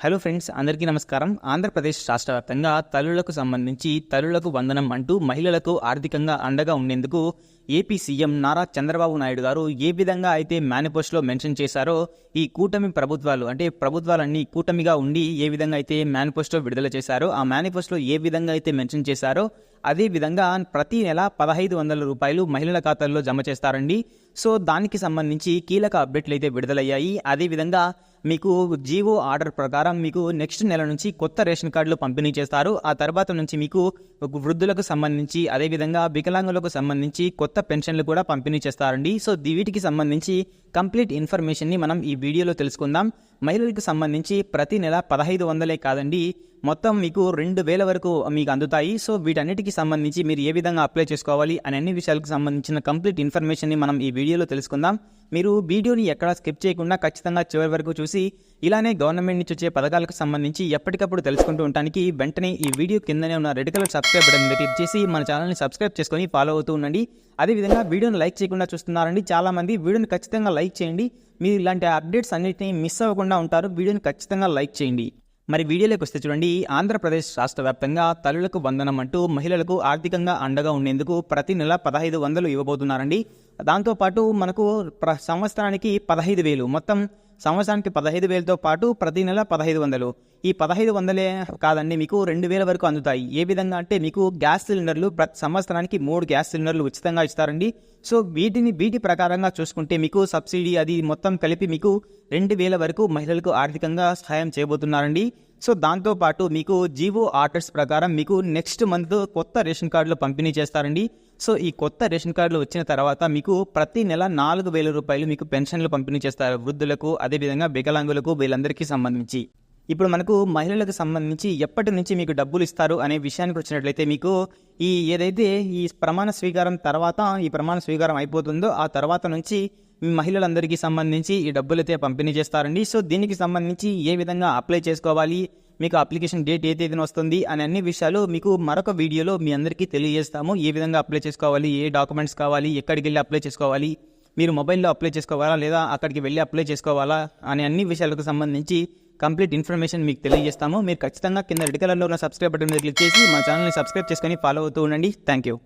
Hello friends అందరికీ నమస్కారం. ఆంధ్రప్రదేశ్ రాష్ట్ర వ్యాప్తంగా తల్లులకు సంబంధించి తల్లులకు వందనం అంటూ మహిళలకు ఆర్థికంగా అండగా ఉండేందుకు ఏపీ సీఎం నారా చంద్రబాబు నాయుడు గారు ఏ విధంగా అయితే మేనిఫెస్టోలో మెన్షన్ చేశారో ఈ కూటమి ప్రభుత్వాలు అంటే ప్రభుత్వాలన్నీ కూటమిగా ఉండి ఏ విధంగా అయితే మేనిఫెస్టో విడుదల చేశారో ఆ మేనిఫెస్టోలో ఏ విధంగా అయితే మెన్షన్ చేశారో అదే విధంగా ప్రతి నెల పదహైదు వందల రూపాయలు మహిళల ఖాతాల్లో జమ చేస్తారండి. సో దానికి సంబంధించి కీలక అప్డేట్లు అయితే విడుదలయ్యాయి. అదేవిధంగా మీకు జీవో ఆర్డర్ ప్రకారం మీకు నెక్స్ట్ నెల నుంచి కొత్త రేషన్ కార్డులు పంపిణీ చేస్తారు. ఆ తర్వాత నుంచి మీకు వృద్ధులకు సంబంధించి అదేవిధంగా వికలాంగులకు సంబంధించి కొత్త పెన్షన్లు కూడా పంపిణీ చేస్తారండి. సో దీ- వీటికి సంబంధించి కంప్లీట్ ఇన్ఫర్మేషన్ని మనం ఈ వీడియోలో తెలుసుకుందాం. మహిళలకు సంబంధించి ప్రతి నెల పదహైదు వందలే కాదండి మొత్తం మీకు రెండు వేల వరకు మీకు అందుతాయి. సో వీటన్నిటికి సంబంధించి మీరు ఏ విధంగా అప్లై చేసుకోవాలి అనే అన్ని విషయాలకు సంబంధించిన కంప్లీట్ ఇన్ఫర్మేషన్ని మనం ఈ వీడియోలో తెలుసుకుందాం. మీరు వీడియోని ఎక్కడా స్కిప్ చేయకుండా ఖచ్చితంగా చివరి వరకు చూసి ఇలానే గవర్నమెంట్ నుంచి వచ్చే పథకాలకు సంబంధించి ఎప్పటికప్పుడు తెలుసుకుంటూ ఉండటానికి వెంటనే ఈ వీడియో కిందనే ఉన్న red colour subscribe button click చేసి మన ఛానల్ని సబ్స్క్రైబ్ చేసుకొని ఫాలో అవుతూ ఉండండి. అదేవిధంగా వీడియోని లైక్ చేయకుండా చూస్తున్నారండి చాలామంది. వీడియోని ఖచ్చితంగా లైక్ చేయండి. మీరు ఇలాంటి అప్డేట్స్ అన్నిటిని మిస్ అవ్వకుండా ఉంటారు. వీడియోని ఖచ్చితంగా లైక్ చేయండి. మరి వీడియోలోకి వస్తే చూడండి ఆంధ్రప్రదేశ్ రాష్ట్ర వ్యాప్తంగా తల్లులకు వందనం అంటూ మహిళలకు ఆర్థికంగా అండగా ఉండేందుకు ప్రతి నెల పదహైదు వందలు ఇవ్వబోతున్నారండి. దాంతోపాటు మనకు ప్ర సంవత్సరానికి పదహైదు వేలు. మొత్తం సంవత్సరానికి పదహైదు వేలతో పాటు ప్రతి నెల పదహైదు వందలు. ఈ పదహైదు వందలే కాదండి మీకు రెండు వేల వరకు అందుతాయి. ఏ విధంగా అంటే మీకు గ్యాస్ సిలిండర్లు ప్రతి సంవత్సరానికి మూడు గ్యాస్ సిలిండర్లు ఉచితంగా ఇస్తారండి. సో వీటిని వీటి ప్రకారంగా చూసుకుంటే మీకు సబ్సిడీ అది మొత్తం కలిపి మీకు రెండు వేల వరకు మహిళలకు ఆర్థికంగా సహాయం చేయబోతున్నారండి. సో దాంతోపాటు మీకు జీవో ఆర్డర్స్ ప్రకారం మీకు నెక్స్ట్ మంత్ కొత్త రేషన్ కార్డులు పంపిణీ చేస్తారండి. సో ఈ కొత్త రేషన్ కార్డులు వచ్చిన తర్వాత మీకు ప్రతి నెల నాలుగు వేల రూపాయలు మీకు పెన్షన్లు పంపిణీ చేస్తారు. వృద్ధులకు అదేవిధంగా వికలాంగులకు వీళ్ళందరికీ సంబంధించి. ఇప్పుడు మనకు మహిళలకు సంబంధించి ఎప్పటి నుంచి మీకు డబ్బులు ఇస్తారు అనే విషయానికి వచ్చినట్లయితే మీకు ఈ ఏదైతే ఈ ప్రమాణ స్వీకారం తర్వాత ఈ ప్రమాణ స్వీకారం అయిపోతుందో ఆ తర్వాత నుంచి మీ మహిళలందరికీ సంబంధించి ఈ డబ్బులు అయితే పంపిణీ చేస్తారండి. సో దీనికి సంబంధించి ఏ విధంగా అప్లై చేసుకోవాలి మీకు అప్లికేషన్ డేట్ ఏ తేదీన వస్తుంది అని అన్ని విషయాలు మీకు మరొక వీడియోలో మీ అందరికీ తెలియజేస్తాము. ఏ విధంగా అప్లై చేసుకోవాలి ఏ డాక్యుమెంట్స్ కావాలి ఎక్కడికి వెళ్ళి అప్లై చేసుకోవాలి మీరు మొబైల్లో అప్లై చేసుకోవాలా లేదా అక్కడికి వెళ్ళి అప్లై చేసుకోవాలా అనే అన్ని విషయాలకు సంబంధించి కంప్లీట్ ఇన్ఫర్మేషన్ మీకు తెలియజేస్తాము. మీరు ఖచ్చితంగా కింద రెడ్ కలర్లో ఉన్న సబ్స్క్రైబ్ బటన్ మీద క్లిక్ చేసి మా ఛానల్ని సబ్స్క్రైబ్ చేసుకొని ఫాలో అవుతూ ఉండండి. Thank you.